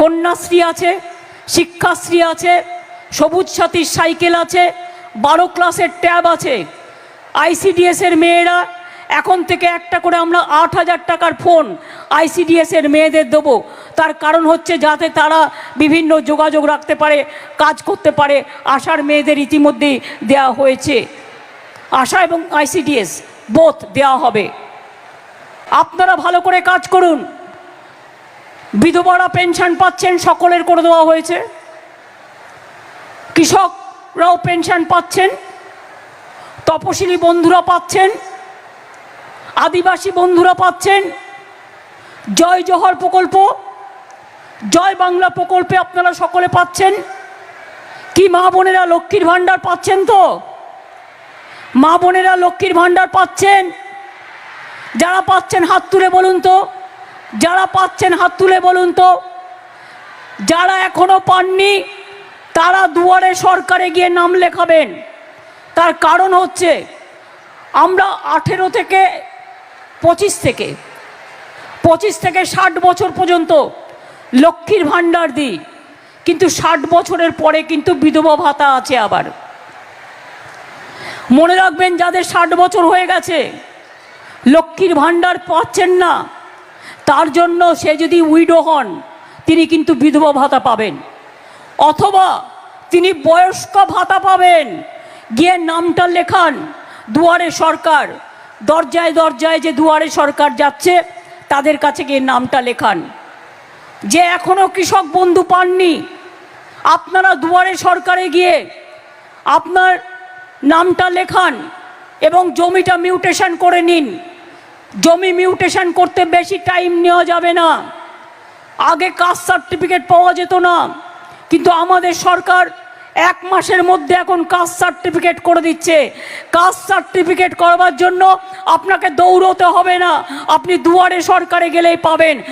কন্যাশ্রী আছে, শিক্ষাশ্রী আছে, সবুজ সাথীর সাইকেল আছে, বারো ক্লাসের ট্যাব আছে। আইসিডিএস এর মেয়েরা, এখন থেকে একটা করে আমরা আট হাজার টাকার ফোন আইসিডিএস এর মেয়েদের দেবো। তার কারণ হচ্ছে যাতে তারা বিভিন্ন যোগাযোগ রাখতে পারে, কাজ করতে পারে। আশার মেয়েদের ইতিমধ্যেই দেওয়া হয়েছে। আশা এবং আইসিডিএস বোথ দেওয়া হবে। আপনারা ভালো করে কাজ করুন। বিধবারা পেনশন পাচ্ছেন, সকলের করে দেওয়া হয়েছে। কৃষকরাও পেনশন পাচ্ছেন, তপশিলি বন্ধুরা পাচ্ছেন, আদিবাসী বন্ধুরা পাচ্ছেন। জয় জহর প্রকল্প, জয় বাংলা প্রকল্পে আপনারা সকলে পাচ্ছেন। কি মা বোনেরা লক্ষ্মীর ভাণ্ডার পাচ্ছেন তো? মা বোনেরা লক্ষ্মীর ভাণ্ডার পাচ্ছেন? যারা পাচ্ছেন, হাত তুলে বলুন তো। যারা পাচ্ছেন হাত তুলে বলুন তো। যারা এখনও পাননি, তারা দুয়ারে সরকারে গিয়ে নাম লেখাবেন। তার কারণ হচ্ছে, আমরা আঠেরো থেকে পঁচিশ থেকে পঁচিশ থেকে ষাট বছর পর্যন্ত লক্ষ্মীর ভাণ্ডার দিই। কিন্তু ষাট বছরের পরে কিন্তু বিধবা ভাতা আছে আবার। মনে রাখবেন, যাদের ষাট বছর হয়ে গেছে, লক্ষ্মীর ভাণ্ডার পাচ্ছেন না তার জন্য সে যদি উইডো হন, তিনি কিন্তু বিধবা ভাতা পাবেন। অথবা তিনি বয়স্ক ভাতা পাবেন। গিয়ে নামটা লেখান, দুয়ারে সরকার। দরজায় দরজায় যে দুয়ারে সরকার যাচ্ছে, তাদের কাছে গিয়ে নামটা লেখান। যে এখনও কৃষক বন্ধু পাননি, আপনারা দুয়ারে সরকারে গিয়ে আপনার নামটা লেখান এবং জমিটা মিউটেশন করে নিন। জমি মিউটেশন করতে বেশি টাইম নেওয়া যাবে না। আগে কাস্ট সার্টিফিকেট পাওয়া যেত না। কিন্তু আমাদের সরকার এক মাসের মধ্যে এখন কাস্ট সার্টিফিকেট করে দিচ্ছে। কাস্ট সার্টিফিকেট করবার জন্য আপনাকে দৌড়তে হবে না। আপনি দুয়ারে সরকারে গেলেই পাবেন।